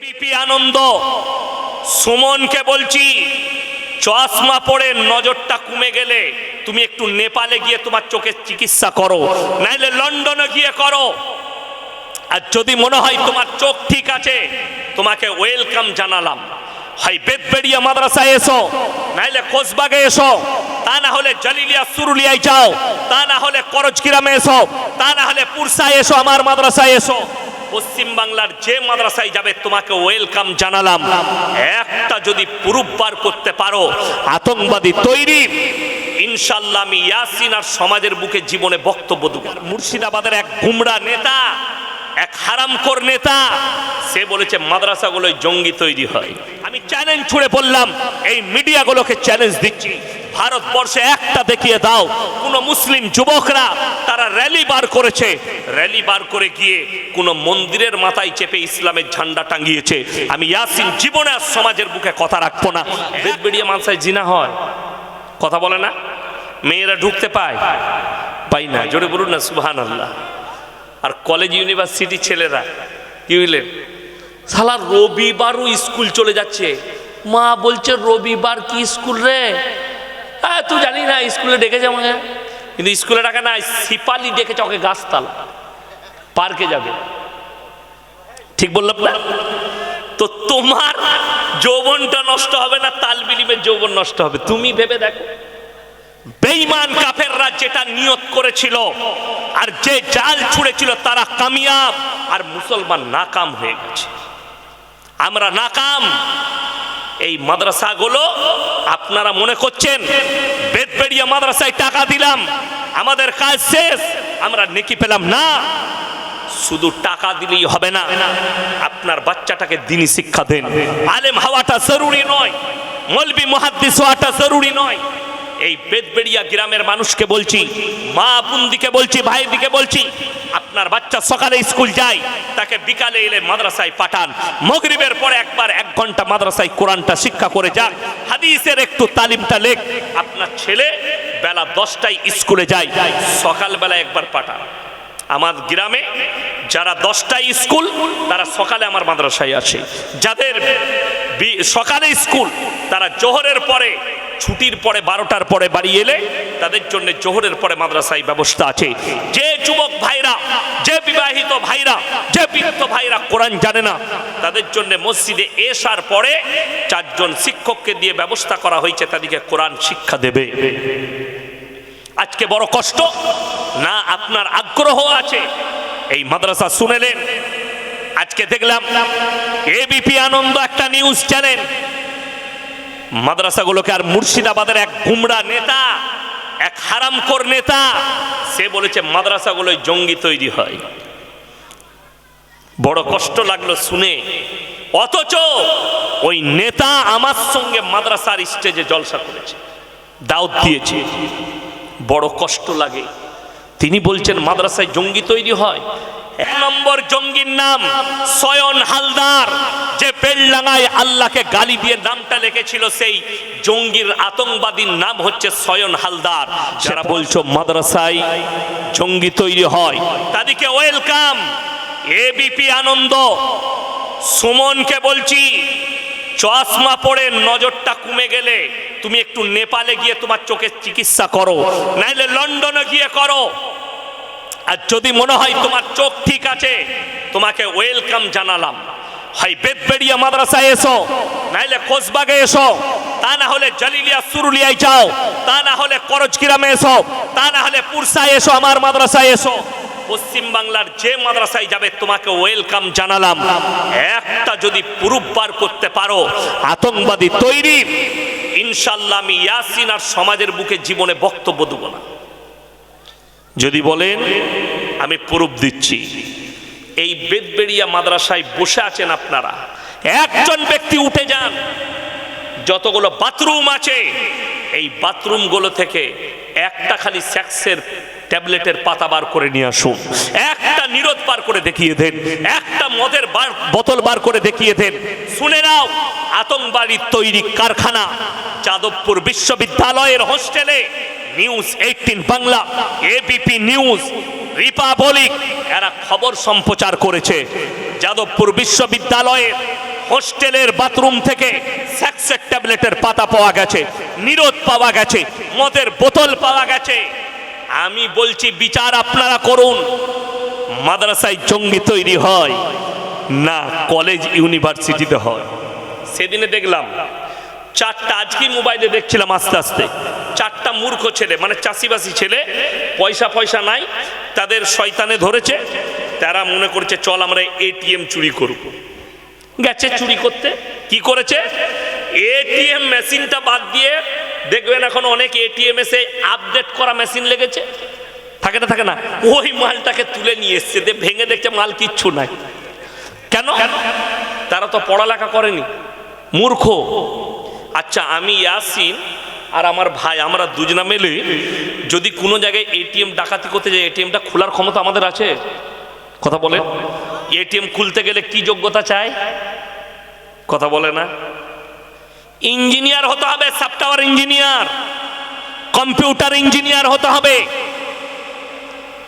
ABP আনন্দ। সুমনকে বলছি, চশমা পড়ে নজরটা কমে গেলে তুমি একটু নেপালে গিয়ে তোমার চোখের চিকিৎসা করো, নাইলে লন্ডনে গিয়ে করো। আর যদি মনে হয় তোমার চোখ ঠিক আছে, তোমাকে ওয়েলকাম জানালাম। হয় বেদবেড়িয়া মাদ্রাসায় এসো, নাইলে কোসবাগে এসো, তা না হলে জলিলিয়া সুরুলিয়ায় যাও, তা না হলে করজকিরামে এসো, তা না হলে পুরসায় এসো, আমার মাদ্রাসায় এসো। পশ্চিম বাংলার যে মাদ্রাসায় যাবে, তোমাকে ওয়েলকাম জানালাম। একটা যদি প্রুফ বার করতে পারো, আতঙ্কবাদী তৈরি। ইনশাল্লাহ আমি ইয়াসিন আর সমাজের বুকে জীবনে বক্তব্য দেব। মুর্শিদাবাদের এক গুমরা নেতা, এক হারামখোর নেতা, সে বলেছে, মাদ্রাসাগুলোয় জঙ্গি তৈরি হয়। আমি চ্যালেঞ্জ ছুড়ে বললাম, এই মিডিয়াগুলোকে চ্যালেঞ্জ দিচ্ছি। ভারতবর্ষে একটা দেখিয়ে দাও, কোন মুসলিম যুবকরা তারা র্যালি বার করেছে। র্যালি বার করে গিয়ে কোন মন্দিরের মাথায় চেপে ইসলামের ঝান্ডা টাঙ্গিয়েছে আমি ইয়াসিন, জীবনে আর সমাজের বুকে কথা রাখব না। বেদবেড়িয়া মানসায় জিনা হয়। কথা বলে না? মেয়েরা ঢুকতে পায়? পাই না। জোরে বলুন না সুহান আল্লাহ আর কলেজ ইউনিভার্সিটি ছেলেরা, কি বুঝলেন সালা রবিবারও স্কুল চলে যাচ্ছে। মা বলছে, রবিবার কি স্কুল রে? হ্যাঁ তুই জানি না, স্কুলে ডেকেছে আমাকে কিন্তু স্কুলে ডাকে না, সিপালি ডেকেছে ওকে গাছতলা। পার্কে যাবে। ঠিক বললাম না? তো তোমার যৌবনটা নষ্ট হবে না তালবিলিমের যৌবন নষ্ট হবে? তুমি ভেবে দেখো। বেঈমান কাফেররা যেটা নিয়ত করেছিল আর যে জাল ছুঁড়েছিল, তারা কামিয়াব। আর মুসলমান নাকাম হয়ে গেছে। আমরা নাকাম। এই মাদ্রাসাগুলো আপনারা মনে করছেন বেদবেড়িয়া মাদ্রাসায় টাকা দিলাম, আমাদের কাজ শেষ, আমরা নেকি পেলাম না। শুধু টাকা দিলেই হবে না, আপনার বাচ্চাটাকে দিনই শিক্ষা দেন। আলেম হওয়াটা জরুরি নয়, মলবি মহাদ্দিস হওয়াটা জরুরি নয়। এই বেদবেড়িয়া গ্রামের মানুষকে বলছি, মা বুন্দিকে বলছি ভাই দিকে বলছি, আপনার বাচ্চা সকালে স্কুল যায়, তাকে বিকালে এলে মাদ্রাসায় পাঠান। মগরিবের পরে একবার এক ঘণ্টা মাদ্রাসায় কোরআনটা শিক্ষা করে যাক হাদিসের একটু তালিমটা লেখ। আপনার ছেলে বেলা দশটায় স্কুলে যায়, সকালবেলা একবার পাঠান। আমার গ্রামে যারা দশটায় স্কুল, তারা সকালে আমার মাদ্রাসায় আসে। যাদের সকালে স্কুল, তারা জোহরের পরে ছুটির পরে, বারোটার পরে বাড়ি এলে তাদের জন্য জোহরের পরে মাদ্রাসায় ব্যবস্থা আছে। যে যুবক ভাইরা, যে বিবাহিত ভাইরা, যে বৃদ্ধ ভাইরা কোরআন জানে না, তাদের জন্য মসজিদে এসার পরে চারজন শিক্ষককে দিয়ে ব্যবস্থা করা হয়েছে, তাদেরকে কোরআন শিক্ষা দেবে। আজকে বড় কষ্ট, না আপনার আগ্রহ আছে? এই মাদ্রাসা শুনেলেন আজকে দেখলাম এবিপি আনন্দ একটা নিউজ চ্যানেল। মাদ্রাসাগুলোকে আর মুর্শিদাবাদের এক গুমরা নেতা, এক হারামখোর নেতা, সে বলেছে মাদ্রাসাগুলোয় জঙ্গি তৈরি হয়। বড় কষ্ট লাগল শুনে। অথচ ওই নেতা আমার সঙ্গে মাদ্রাসার স্টেজে জলসা করেছে দাউদ দিয়েছে। বড় কষ্ট লাগে। তিনি বলছেন, মাদ্রাসায় জঙ্গি তৈরি হয়? এক নম্বর জঙ্গির নাম সয়ন হালদার। যে বেলডাঙ্গায় আল্লাহকে গালি দিয়ে নামটা লিখেছিল সেই জঙ্গির আতঙ্কবাদীর নাম হচ্ছে সয়ন হালদার। যারা বলছো মাদ্রাসায় জঙ্গি তৈরি হয়, তাদেরকে ওয়েলকাম। এবিপি আনন্দ। সুমনকে বলছি, চশমা পড়ে নজরটা কমে গেলে তুমি একটু নেপালে গিয়ে তোমার চোখের চিকিৎসা করো, নাইলে লন্ডনে গিয়ে করো। আর যদি মনে হয় তোমার চোখ ঠিক আছে, তোমাকে ওয়েলকাম জানালাম। হয় বেদবেড়িয়া মাদ্রাসায় এসো, নাইলে কোসবাগে এসো, তা না হলে জলিলিয়া সুরুলিয়ায় যাও, তা না হলে করজকিরামে এসো, তা না হলে পুরসায় এসো, আমার মাদ্রাসায় এসো। পশ্চিম বাংলার যে মাদ্রাসায় যাবে, তোমাকে ওয়েলকাম জানালাম। একটা যদি প্রুফ করতে পারো, আতঙ্কবাদী তৈরি, ইনশাল্লাহ আমি ইয়াসিন আর সমাজের বুকে জীবনে বক্তব্য দেব না। যদি বলেন, আমি প্রুফ দিচ্ছি। এই বেদবেড়িয়া মাদ্রাসায় বসে আছেন আপনারা। একজন ব্যক্তি উঠে যান। যতগুলো বাথরুম আছে, এই বাথরুমগুলো থেকে একটা খালি স্যাক্সের ট্যাবলেটের পাতা বার করে নিয়ে আসুন। একটা নিরোধ বার করে দেখিয়ে দেন। একটা মদের বার, বোতল বার করে দেখিয়ে দেন। শুনে নাও, আতঙ্কবাড়ির তৈরি কারখানা যাদবপুর বিশ্ববিদ্যালয়ের হোস্টেলে news eighteen Bangla ABP news Republic এরা খবর সম্প্রচার করেছে। যাদবপুর বিশ্ববিদ্যালয়ের হোস্টেলের বাথরুম থেকে স্যাক্সের ট্যাবলেটের পাতা পাওয়া গেছে নিরোধ পাওয়া গেছে, মদের বোতল পাওয়া গেছে। আমি বলছি, বিচার আপনারা করুন। মাদ্রাসায় জঙ্গি তৈরি হয়, না কলেজ ইউনিভার্সিটিতে হয়। সেদিনে দেখলাম চারটা, আজকে মোবাইলে দেখছিলাম আস্তে আস্তে। চারটা মূর্খ ছেলে মানে চাষিবাসী ছেলে, পয়সা পয়সা নাই, তাদের শয়তানে ধরেছে, তারা মনে করছে, চল আমরা এটিএম চুরি করব। গেছে চুরি করতে, কি করেছে? এটিএম মেশিনটা বাদ দিয়ে, দেখবেন এখন অনেক এটিএম এসে আপডেট করা মেশিন লেগেছে। থাকে না থাকে না? ওই মালটাকে তুলে নিয়ে এসছে ভেঙে দেখছে মাল কিচ্ছু নাই। কেন? তারা তো পড়ালেখা করেনি। মূর্খ। আচ্ছা আমি ইয়াসিন আর আমার ভাই, আমরা দুজনা মিলে যদি কোনো জায়গায় এটিএম ডাকাতি করতে যাই, এটিএমটা খোলার ক্ষমতা আমাদের আছে? কথা বলে। এটিএম খুলতে গেলে কি যোগ্যতা চায় কথা বলে না। ইঞ্জিনিয়ার হতে হবে, সফটওয়্যার ইঞ্জিনিয়ার। কম্পিউটার ইঞ্জিনিয়ার হতে হবে।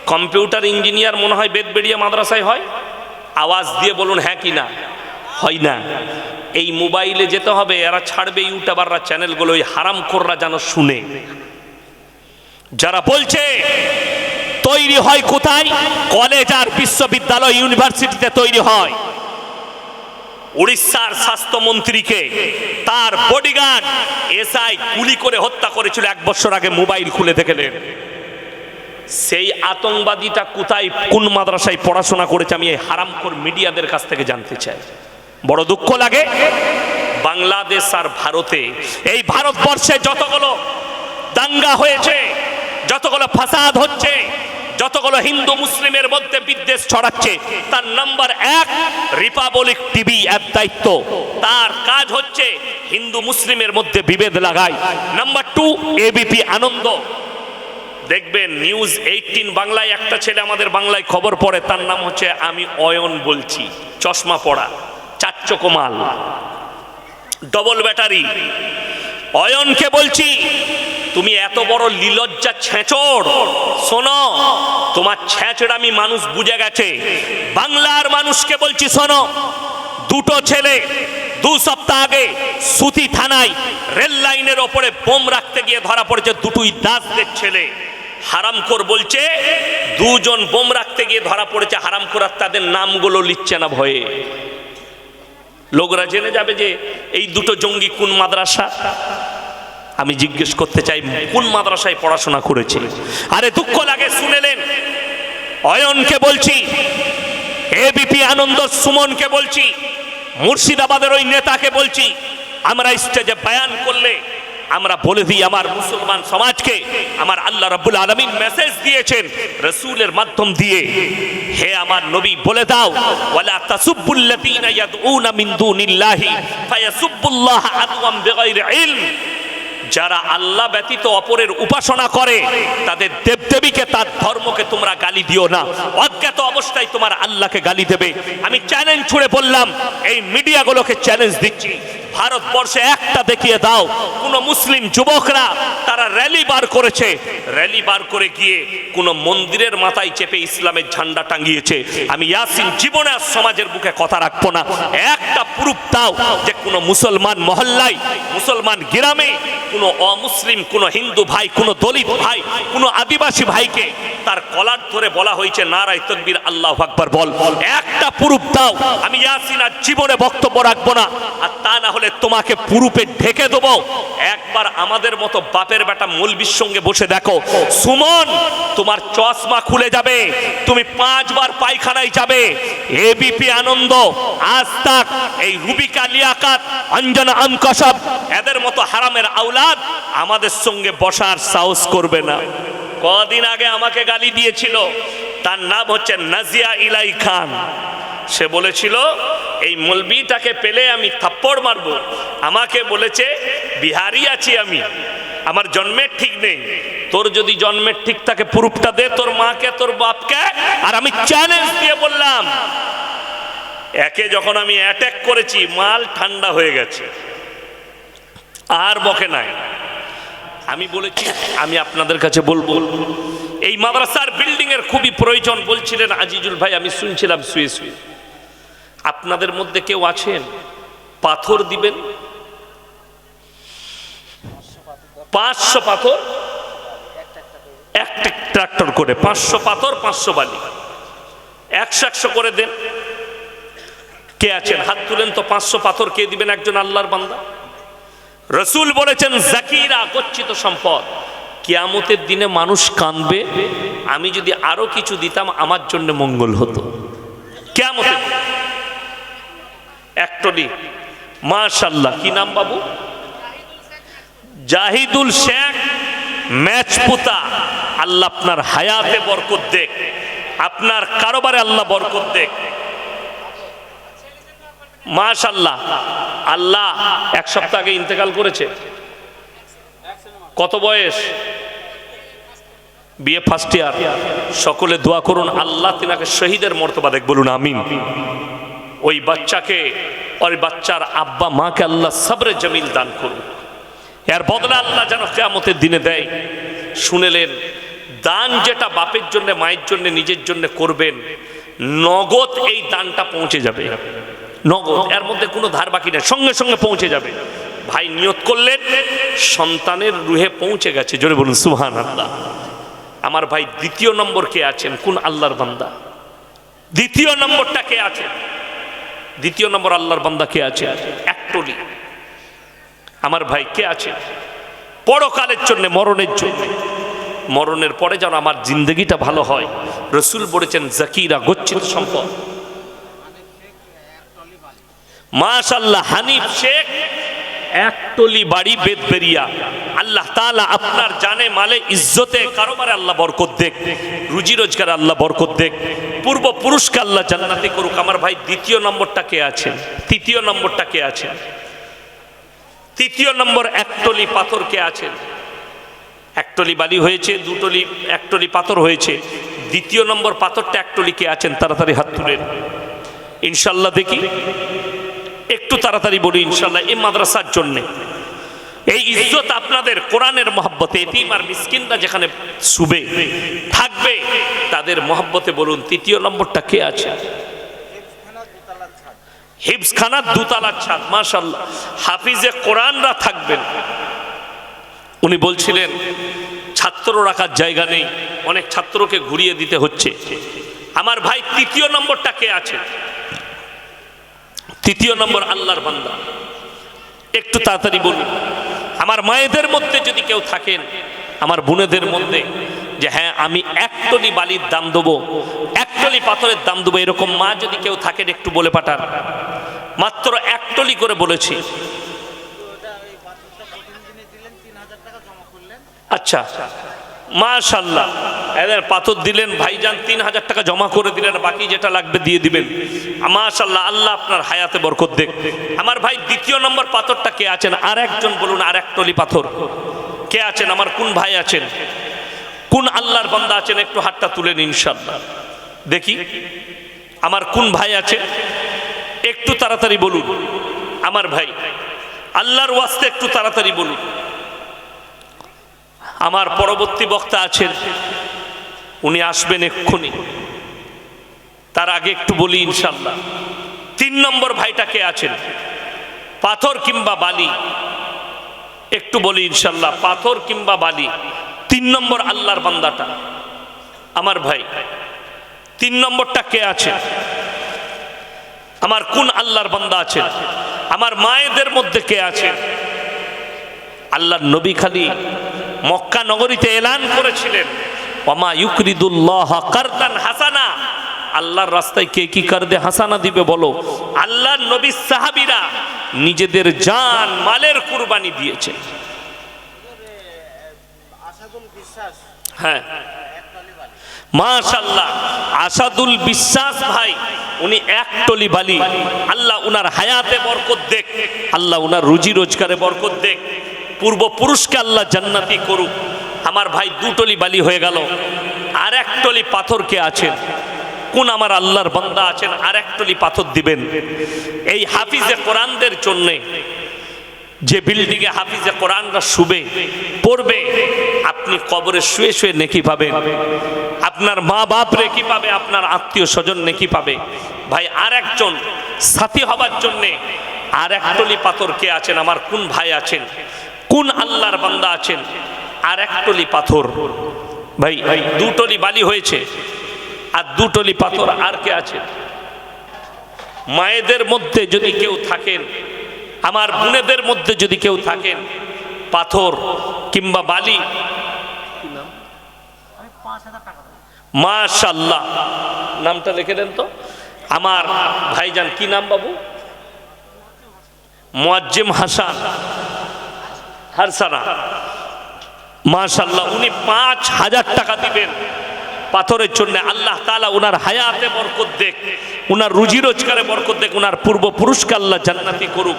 কম্পিউটার ইঞ্জিনিয়ার মনে হয় বেদবেড়িয়া মাদ্রাসায় হয়? আওয়াজ দিয়ে বলুন হ্যাঁ কি না? হয় না। এই মোবাইলে যেতে হবে, এরা ছাড়বে ইউটিউবাররা চ্যানেলগুলো, ওই হারামখোররা যেন শুনে। যারা বলছে, তৈরি হয় কোথায়? কলেজ আর বিশ্ববিদ্যালয় ইউনিভার্সিটিতে তৈরি হয়। উড়িষ্যার স্বাস্থ্যমন্ত্রীকে তার বডিগার্ড এসআই গুলি করে হত্যা করেছিল এক বছর আগে মোবাইল খুলে দেখলেন সেই আতঙ্কবাদীটা কোথায়, কোন মাদ্রাসায় পড়াশোনা করেছে, আমি এই হারামখোর মিডিয়াদের কাছ থেকে জানতে চাই। বড় দুঃখ লাগে। বাংলাদেশ আর ভারতে এই ভারতবর্ষে যতগুলো দাঙ্গা হয়েছে, যতগুলো ফাসাদ হচ্ছে, যতগুলো হিন্দু মুসলিমের মধ্যে বিদ্বেষ ছড়াচ্ছে, তার নাম্বার এক রিপাবলিক টিভি এর দায়িত্ব। তার কাজ হচ্ছে হিন্দু মুসলিমের মধ্যে বিভেদ লাগায়। Number two ABP Ananda. দেখবেন নিউজ এইটিন বাংলায় একটা ছেলে আমাদের বাংলায় খবর পড়ে, তার নাম হচ্ছে আমি অয়ন বলছি, চশমা পড়া চাচ্চকমাল। ডবল ব্যাটারি অয়নকে বলছি, তুমি এত বড় লীলজ্জা ছেঁচড় শোনো, তোমার ছেঁচড়ামি মানুষ বুঝে গেছে। বাংলার মানুষকে বলছি, শোনো, দুটো ছেলে দু সপ্তাহ আগে সুতি থানায় রেল লাইনের ওপরে বোম রাখতে গিয়ে ধরা পড়েছে দুটোই দাসদের ছেলে। হারামখোর বলছে, দুজন বোম রাখতে গিয়ে ধরা পড়েছে হারামখোর আর তাদের নামগুলো লিখছে না ভয়ে। লোকরা জেনে যাবে যে এই দুটো জঙ্গি কোন মাদ্রাসা? আমি জিজ্ঞেস করতে চাই, কোন মাদ্রাসায় পড়াশোনা করেছে? আরে দুঃখ লাগে শুনেলেন অয়নকে বলছি, এ এবিপি আনন্দ সুমনকে বলছি, মুর্শিদাবাদের ওই নেতাকে বলছি, আমরা স্টেজে বয়ান করলে আমরা বলে দিই আমার মুসলমান সমাজকে, আমার আল্লাহ রাব্বুল আলামিন মেসেজ দিয়েছেন রসুলের মাধ্যম দিয়ে। হে আমার নবী, বলে দাও, ওয়ালা তাসুব্বুল্লাযীনা ইয়াদউনা মিন দুনিল্লাহি ফায়াসুব্বুল্লাহ আদওয়াম বিগাইরি ইলম। যারা আল্লাহ ব্যতীত অপরের উপাসনা করে, তাদের দেবদেবীকে, তার ধর্মকে তোমরা গালি দিও না। অজ্ঞাত অবস্থায় তোমার আল্লাহকে গালি দেবে। আমি চ্যালেঞ্জ ছুড়ে বললাম, এই মিডিয়াগুলোকে চ্যালেঞ্জ দিচ্ছি। ভারতবর্ষে একটা দেখিয়ে দাও, কোন মুসলিম যুবকরা তারা র্যালি বার করেছে। র্যালি বার করে গিয়ে কোন মন্দিরের মাথায় চেপে ইসলামের ঝান্ডা টাঙ্গিয়েছে আমি ইয়াসিন জীবনে আর সমাজের বুকে কথা রাখব না। একটা প্রুফ দাও যে কোন মুসলমান মহল্লায়, মুসলমান গ্রামে কোন অমুসলিম, কোন হিন্দু ভাই, কোন দলিত ভাই, কোন আদিবাসী ভাইকে তার কলার ধরে বলা হয়েছে, নারায় তকবীর, আল্লাহ আকবার বল। একটা পুরুপ দাও, আমি ইয়াসিন আর জীবনে বক্তব্য রাখব না। আর তা না হলে তোমাকে পুরুপে ঢেকে দেবো। একবার আমাদের মতো বাপের বেটা মলবির সঙ্গে বসে দেখো। সুমন, তোমার চশমা খুলে যাবে, তুমি পাঁচবার পায়খানায় যাবে। এবিপি আনন্দ, আজ তাক এই রুবিকা লিয়াকাত, অঞ্জনা আমকসব, এদের মতো হারামের আওলাদ আমাদের সঙ্গে বসার সাহস করবে না। কদিন আগে আমাকে গালি দিয়েছিল। তার নাম হচ্ছে নাজিয়া ইলাই খান। সে বলেছিল, এই মলবিটাকে পেলে আমি থাপ্পড় মারব। আমাকে বলেছে, বিহারি আছি আমি। আমার জন্মের ঠিক নেই। তোর যদি জন্মের ঠিক থাকে, প্রুফটা দে তোর মাকে, তোর বাপকে। আর আমি চ্যালেঞ্জ দিয়ে বললাম, একে যখন আমি অ্যাটাক করেছি, মাল ঠান্ডা হয়ে গেছে। আর বকে নাই। আমি বলেছি, আমি আপনাদের কাছে বলব, এই মাদ্রাসার বিল্ডিং এর খুবই প্রয়োজন বলছিলেন আজিজুল ভাই, আমি শুনছিলাম শুয়ে শুয়ে। আপনাদের মধ্যে কেউ আছেন? পাথর দিবেন? পাঁচশো পাথর? একটা ট্রাক্টর করে, পাঁচশো পাথর, পাঁচশো বালি। একশো একশো করে দেন। কে আছেন? হাত তুলেন তো, পাঁচশো পাথর কে দিবেন? একজন আল্লাহর বান্দা। রসুল বলেছেন, জাকিরা, গচ্ছিত সম্পদ। কিয়ামতের দিনে মানুষ কাঁদবে। আমি যদি আরও কিছু দিতাম, আমার জন্য মঙ্গল হতো। কেয়ামতের দিনে। একটনি মাশাল্লাহ কি নাম বাবু? জাহিদুল শেখ ম্যাচপুতা আল্লাহ আপনার হায়াতে বরকত দেখ। আপনার কারোবারে আল্লাহ বরকত দেখ। মাশাল্লাহ আল্লাহ এক সপ্তাহ আগে ইন্তেকাল করেছে। কত বয়স? বিয়ে ফার্স্ট ইয়ার সকলে দোয়া করুন, আল্লাহ তিনাকে শহীদের মর্তবা দেখ, বলুন আমিন। ওই বাচ্চাকে, ওই বাচ্চার আব্বা মাকে আল্লাহ সবরে জমিল দান করুন। এর বদলে আল্লাহ যেন কেয়ামতের দিনে দেয়। শুনেলেন, দান যেটা বাপের জন্য, মায়ের জন্য, নিজের জন্য করবেন, নগদ এই দানটা পৌঁছে যাবে। নগদ, এর মধ্যে কোনো ধার বাকি নেই, সঙ্গে সঙ্গে পৌঁছে যাবে। ভাই নিয়ত করলেন, সন্তানের রুহে পৌঁছে গেছে, জোরে বলুন সুহান আল্লাহ আমার ভাই দ্বিতীয় নম্বর কে আছেন? কোন আল্লাহর বান্দা? দ্বিতীয় নম্বরটা কে আছে? দ্বিতীয় নম্বর আল্লাহর বান্দা কে আছে? একটলি আমার ভাই কে আছে? পরকালের জন্য, মরণের জন্য। মরণের পরে যেন আমার জিন্দগিটা ভালো হয়। রসুল বলেছেন, জাকিরা গচ্ছিত সম্পদ। মাশাল্লাহ হানিফ শেখ একটলি বাড়ি বেদবেরিয়া আল্লাহ তাআলা আপনার জানে, মালে ইজ্জতে, কারোবারে আল্লাহ বরকত দেখ, রুজি রোজগার আল্লাহ বরকত দেখ, পূর্ব পুরুষকে আল্লাহ জান্নাতি করুক। আমার ভাই, দ্বিতীয় নম্বরটা কে আছেন তৃতীয় নম্বরটা কে আছেন তৃতীয় নম্বর একটলি পাথর কে আছেন একটলি বালি হয়েছে দুটলি একটলি পাথর হয়েছে। দ্বিতীয় নম্বর পাথরটা একটলি কে আছেন? তাড়াতাড়ি হাত তুলেন। ইনশাল্লাহ দেখি। একটু তাড়াতাড়ি বলি ইনশাল্লাহ এই মাদ্রাসার জন্য। এই ইজ্জত আপনাদের, কোরআনের মহব্বতে, এতিম আর মিসকিনরা যেখানে শুবে, থাকবে, তাদের মহব্বতে বলুন, তৃতীয় নম্বরটা কে আছে? হিবসখানার দুতলার ছাদ মাশাল্লাহ হাফিজে কোরআনরা থাকবেন। উনি বলছিলেন, ছাত্র রাখার জায়গা নেই, অনেক ছাত্রকে ঘুরিয়ে দিতে হচ্ছে। আমার ভাই তৃতীয় নম্বরটা কে আছে? তৃতীয় নম্বর আল্লাহর বান্দা। একটু তাড়াতাড়ি বলুন, আমার মায়েদের মধ্যে যদি কেউ থাকেন, আমার বোনেদের মধ্যে, যে হ্যাঁ আমি এক টলি বালির দাম দেবো, এক টলি পাথরের দাম দেবো, এরকম মা যদি কেউ থাকেন, একটু বলে পাঠান। মাত্র এক টলি করে বলেছি। আচ্ছা। মাশাল্লাহ এদের পাথর দিলেন, ভাইজান তিন হাজার টাকা জমা করে দিলেন, বাকি যেটা লাগবে দিয়ে দিবেন। মাশাল্লাহ আল্লাহ আপনার হায়াতে বরকত দেখ আমার ভাই, দ্বিতীয় নম্বর পাথরটা কে আছেন? আর একজন বলুন আর এক টলি পাথর। কে আছেন? আমার কোন ভাই আছেন? কোন আল্লাহর বান্দা আছেন? একটু হাতটা তুলেন ইনশাল্লাহ দেখি, আমার কোন ভাই আছে? একটু তাড়াতাড়ি বলুন। আমার ভাই, আল্লাহর ওয়াস্তে একটু তাড়াতাড়ি বলুন। আমার পরবর্তী বক্তা আছেন। উনি আসবেন এক্ষুনি। তার আগে একটু বলি ইনশাল্লাহ তিন নম্বর ভাইটাকে আছেন? পাথর কিংবা বালি। একটু বলি ইনশাল্লাহ পাথর কিংবা বালি। তিন নম্বর আল্লাহর বান্দাটা। আমার ভাই, তিন নম্বরটা কে আছে আমার কোন আল্লাহর বান্দা আছেন? আমার মায়েদের মধ্যে কে আছেন? আল্লাহর নবী খালি মক্কা নগরীতে এলান করেছিলেন। ওমা ইউকরিদুল্লাহ কারদান হাসানা। আল্লাহর রাস্তায় কে কি কারদে হাসানা দিবে বলো? আল্লাহর নবী সাহাবীরা নিজেদের জান মালের কুরবানি দিয়েছে। আসাদুল বিশ্বাস। হ্যাঁ। মাশাল্লাহ আসাদুল বিশ্বাস ভাই উনি এক টলি বালি। আল্লাহ উনার হায়াতে বরকত দেখ। আল্লাহ উনার রুজি রোজগারে বরকত দেখ। পূর্বপুরুষকে আল্লাহ জান্নাতি করুক। আমার ভাই দুটলি বালি হয়ে গেল। আর এক টলি পাথর কে আছেন? কোন আমার আল্লাহর বান্দা আছেন? আর এক টলি পাথর দিবেন। এই হাফিজে কোরআনদের জন্যে যে বিল্ডিংয়ে হাফিজে কোরআনরা শুবে, পড়বে, আপনি কবরে শুয়ে শুয়ে নেকি পাবেন। আপনার মা বাপ রেকি পাবে, আপনার আত্মীয় স্বজন নেকি পাবে। ভাই, আর একজন সাথী হবার জন্যে আর একটলি পাথর কে আছেন? আমার কোন ভাই আছেন? কোন আল্লাহর বান্দা আছেন? আর একটলি পাথর। ভাই ভাই দুটলি বালি হয়েছে, আর দুটলি পাথর আর কে আছে? মায়েদের মধ্যে যদি কেউ থাকেন, আমার বোনেদের মধ্যে যদি কেউ থাকেন, পাথর কিংবা বালি মাশাল্লাহ নামটা লিখে দেন তো। আমার ভাইজান কি নাম বাবু? মোয়াজ্জেম হাসান। হারসানা। মাশাল্লাহ উনি পাঁচ হাজার টাকা দিবেন পাথরের জন্য। আল্লাহ তালা উনার হায়াতে বরকত দেখ, উনার রুজি রোজগারে বরকত দেখ, উনার পূর্বপুরুষকে আল্লাহ জান্নাতি করুক।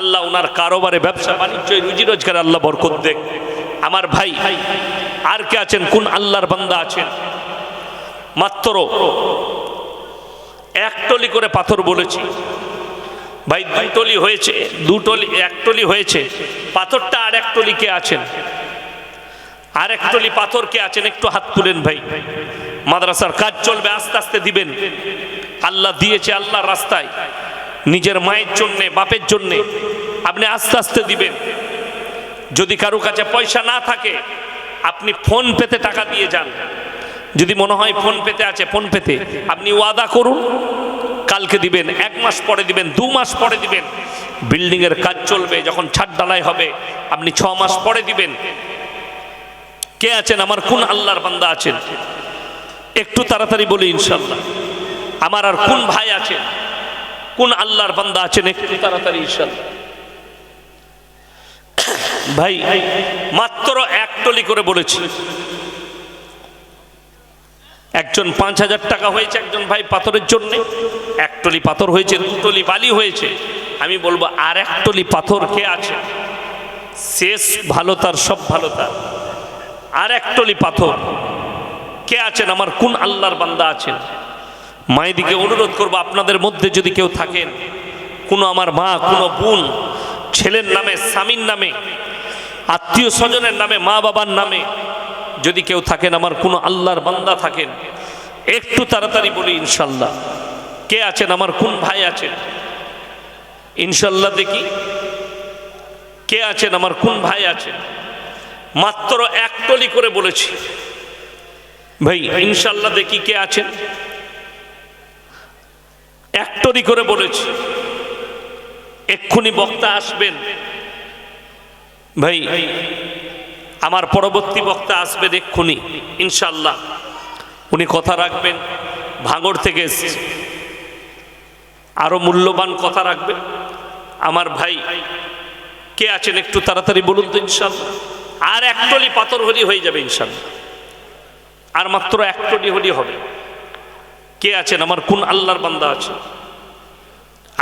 আল্লাহ উনার কারোবারে ব্যবসা, বাণিজ্য রুজি রোজগারে আল্লাহ বরকত দেখ। আমার ভাই, আর কে আছেন? কোন আল্লাহর বান্দা আছেন? মাত্র এক টলি করে পাথর বলেছি। ভাই দুটলি হয়েছে দুটলি একটলি হয়েছে। পাথরটা আর এক টলি কে আছেন। আর এক টলি পাথর কে আছেন, একটু হাত তুলেন ভাই। মাদ্রাসার কাজ চলবে, আস্তে আস্তে দিবেন। আল্লাহ দিয়েছে আল্লাহর রাস্তায়। নিজের মায়ের জন্যে, বাপের জন্যে। আপনি আস্তে আস্তে দিবেন। যদি কারও কাছে পয়সা না থাকে, আপনি ফোন পেতে টাকা দিয়ে যান। যদি মনে হয় ফোন পেতে আছে, ফোন পেতে। আপনি ওয়াদা করুন। কালকে দিবেন, এক মাস পরে দিবেন, দু মাস পরে দিবেন। বিল্ডিং এর কাজ চলবে, যখন ছাদ ঢালাই হবে, আপনি ছ মাস পরে দিবেন। কে আছেন? আমার কোন আল্লাহর বান্দা আছেন? একটু তাড়াতাড়ি বলি ইনশাল্লাহ আমার আর কোন ভাই আছেন? কোন আল্লাহর বান্দা আছেন? একটু তাড়াতাড়ি ইনশাল্লাহ ভাই, মাত্র এক টলি করে বলেছি। একজন পাঁচ হাজার টাকা হয়েছে একজন ভাই পাথরের জন্য। এক টলি পাথর হয়েছে দুটলি বালি হয়েছে। আমি বলব, আর এক টলি পাথর কে আছে? শেষ ভালো তার, সব ভালো তার। আর এক টলি পাথর কে আছেন? আমার কোন আল্লাহর বান্দা আছেন? মায়েদিকে অনুরোধ করব, আপনাদের মধ্যে যদি কেউ থাকেন, কোনো আমার মা, কোনো বোন, ছেলের নামে, স্বামীর নামে, আত্মীয় স্বজনের নামে মা বাবার নামে যদি কেউ থাকেন, আমার কোনো আল্লাহর বান্দা থাকেন, একটু তাড়াতাড়ি বলি, ইনশাল্লাহ। কে আছেন? আমার কোন ভাই আছেন? ইনশাল্লাহ দেখি। কে আছেন? আমার কোন ভাই আছেন? মাত্র একটলি করে বলেছি। ভাই, ইনশাল্লাহ দেখি কে আছেন। একটলি করে বলেছি। এক্ষুনি বক্তা আসবেন। ভাই আমার পরবর্তী বক্তা আসবেন এক্ষুনি ইনশাল্লাহ উনি কথা রাখবেন, ভাঙড় থেকে এসছে আরও মূল্যবান কথা রাখবেন। আমার ভাই, কে আছেন একটু তাড়াতাড়ি বলুন তো ইনশাল্লাহ আর একটলি পাথর হলি হয়ে যাবে ইনশাল্লাহ আর মাত্র একটলি হলি হবে। কে আছেন? আমার কোন আল্লাহর বান্দা আছে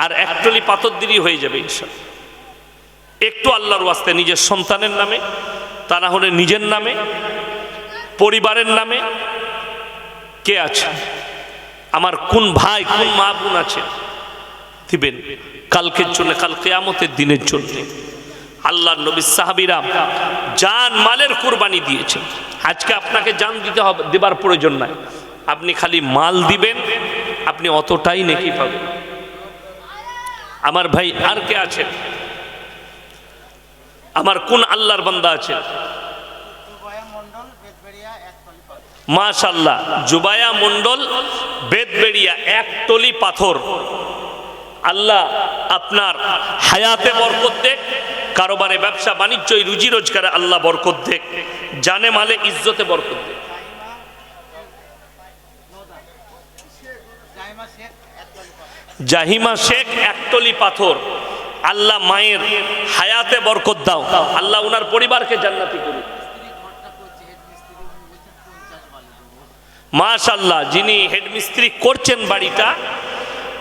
আর এক টলি পাথর দিলেই হয়ে যাবে ইনশাল্লাহ একটু আল্লাহর ওয়াস্তে, নিজের সন্তানের নামে, তা না হলে নিজের নামে, পরিবারের নামে। কে আছে? আমার কোন ভাই, কোন মা বোন আছে? দিবেন। কালকের জন্য, কাল কেয়ামতের দিনের জন্য। আল্লাহ নবী সাহাবিরা জান মালের কোরবানি দিয়েছেন আজকে আপনাকে জান দিতে হবে, দেবার প্রয়োজন নাই। আপনি খালি মাল দিবেন, আপনি অতটাই নেকি পাবেন। আমার ভাই আর কে আছেন? আমার কোন আল্লাহর বান্দা আছে? মাশাল্লাহ জুবায়া মন্ডল বেদবেড়িয়া এক টলি পাথর। আল্লাহ আপনার হায়াতে বরকত দেখ কারোবারে ব্যবসা বাণিজ্য রুজি রোজগারে আল্লাহ বরকত দেখ জানে মালে ইজ্জতে বরকত দেখ জাহিমা শেখ একটলি পাথর। আল্লাহ মায়ের হায়াতে বরকত দাও। আল্লাহ উনার পরিবারকে জান্নাতি করুন মাশাল্লাহ যিনি হেডমিস্ত্রি করছেন বাড়িটা,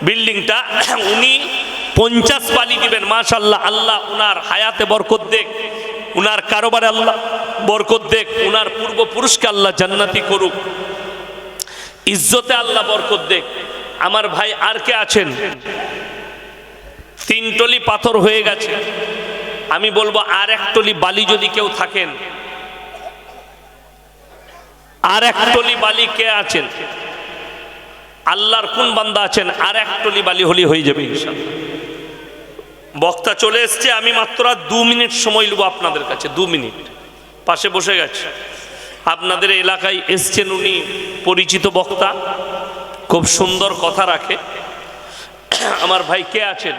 বিল্ডিংটা, উনি পঞ্চাশ বালি দিবেন। মাশাল্লাহ আল্লাহ উনার হায়াতে বরকত দেখ উনার কারোবারে আল্লাহ বরকত দেখ উনার পূর্বপুরুষকে আল্লাহ জান্নাতি করুক। ইজ্জতে আল্লাহ বরকত দেখ আমার ভাই আর কে আছেন? তিন টলি পাথর হয়ে গেছে। আমি বলব আর এক টলি বালি যদি কেউ থাকেন আর এক টলি বালি কে আছেন? আল্লাহর কোন বান্দা আছেন? আর এক টলি বালি হলি হয়ে যাবে বক্তা চলে এসছে আমি মাত্র দু মিনিট সময় নেব আপনাদের কাছে দু মিনিট। পাশে বসে গেছে। আপনাদের এলাকায় এসছেন উনি পরিচিত বক্তা খুব সুন্দর কথা রাখে। আমার ভাই কে আছেন?